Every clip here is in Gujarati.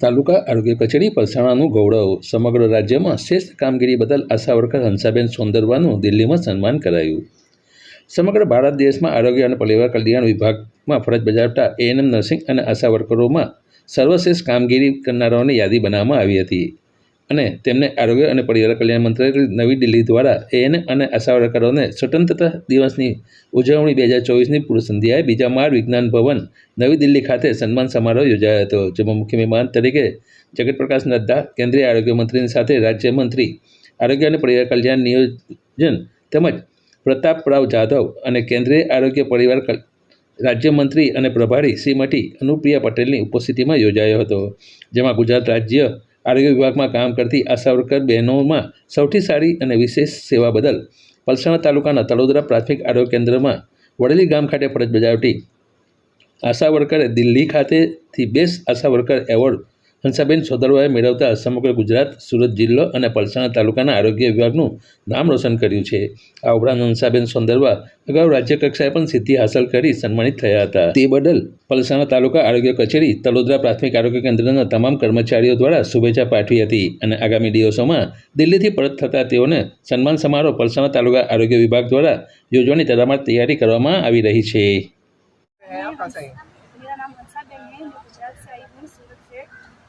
તાલુકા આરોગ્ય કચેરી પલસાણાનું ગૌરવ. સમગ્ર રાજ્યમાં શ્રેષ્ઠ કામગીરી બદલ આશા વર્કર હંસાબેન સોંદરવાનું દિલ્હીમાં સન્માન કરાયું. સમગ્ર ભારત દેશમાં આરોગ્ય અને પરિવાર કલ્યાણ વિભાગમાં ફરજ બજાવતા એએનએમ નર્સિંગ અને આશા વર્કરોમાં સર્વશ્રેષ્ઠ કામગીરી કરનારાઓની યાદી બનાવવામાં આવી હતી. અને તેમને આરોગ્ય અને પરિવાર કલ્યાણ મંત્રાલય નવી દિલ્હી દ્વારા એએનએમ અને આશા વર્કરોને સ્વતંત્રતા દિવસની ઉજવણી બે હજાર ચોવીસની પૂર્વ સંધ્યાએ બીજા માળ વિજ્ઞાન ભવન નવી દિલ્હી ખાતે સન્માન સમારોહ યોજાયો હતો, જેમાં મુખ્ય મહેમાન તરીકે જગતપ્રકાશ નડ્ડા, કેન્દ્રીય આરોગ્ય મંત્રીની સાથે રાજ્યમંત્રી આરોગ્ય અને પરિવાર કલ્યાણ નિયોજન તેમજ પ્રતાપરાવ જાધવ અને કેન્દ્રીય આરોગ્ય પરિવાર રાજ્યમંત્રી અને પ્રભારી શ્રીમતી અનુપ્રિયા પટેલની ઉપસ્થિતિમાં યોજાયો હતો, જેમાં ગુજરાત રાજ્ય આરોગ્ય વિભાગમાં કામ કરતી આશા વર્કર બહેનોમાં સૌથી સારી અને વિશેષ સેવા બદલ પલસાણા તાલુકાના તળોદરા પ્રાથમિક આરોગ્ય કેન્દ્રમાં વડેલી ગામ ખાતે ફરજ બજાવતી આશા વર્કરે દિલ્હી ખાતેથી best ASHA worker award Hansaben સોદરવાએ મેળવતા સમગ્ર ગુજરાત, સુરત જિલ્લો અને પલસાણા તાલુકાના આરોગ્ય વિભાગનું નામ રોશન કર્યું છે. આ ઉપરાંત હંસાબેન સોંદરવા અગાઉ રાજ્યકક્ષાએ પણ સિદ્ધિ હાંસલ કરી સન્માનિત થયા હતા. તે બદલ પલસાણા તાલુકા આરોગ્ય કચેરી, તલોદરા પ્રાથમિક આરોગ્ય કેન્દ્રના તમામ કર્મચારીઓ દ્વારા શુભેચ્છા પાઠવી હતી અને આગામી દિવસોમાં દિલ્હીથી પરત થતા તેઓને સન્માન સમારોહ પલસાણા તાલુકા આરોગ્ય વિભાગ દ્વારા યોજવાની તડામાર તૈયારી કરવામાં આવી રહી છે. मेरा नाम हंसा बेन है, मैं गुजरात से आई हूँ, सूरत से।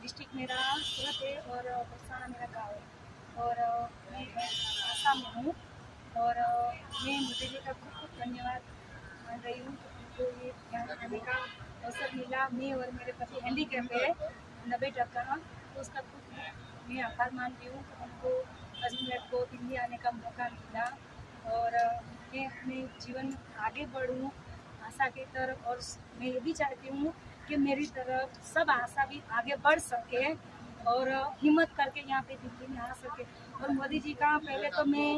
डिस्ट्रिक्ट मेरा सूरत है और बरसाना मेरा गाँव है। और मैं आसाम में हूँ। और मैं जी का खूब खूब धन्यवाद मान रही हूँ जो ये यहाँ आने का अवसर मिला। मैं और मेरे पति हैंडीकैप है, नब्बे टका तो उसका खूब मैं आभार मानती हूँ हमको अजमेर को दिल्ली आने का मौका मिला। और मैं अपने जीवन में आगे बढ़ूँ आशा की तरफ़ और मैं ये भी चाहती हूँ कि मेरी तरफ़ सब आशा भी आगे बढ़ सके और हिम्मत करके यहाँ पे दिल्ली में आ सके। और मोदी जी का पहले तो मैं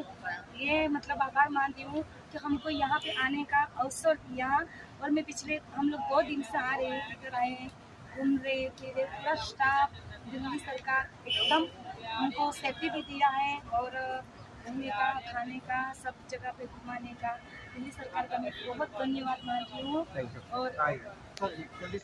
ये मतलब आभार मानती हूँ कि हमको यहाँ पे आने का अवसर दिया और मैं पिछले हम लोग दो दिन से आ रहे हैं इधर आए हैं घूम रहे थे पूरा स्टाफ दिल्ली सरकार एकदम हमको सेफ्टी भी दिया है और घूमने का खाने का सब जगह पे घुमाने का दिल्ली सरकार का मैं बहुत धन्यवाद मानती हूँ थैंक यू और आइए जल्दी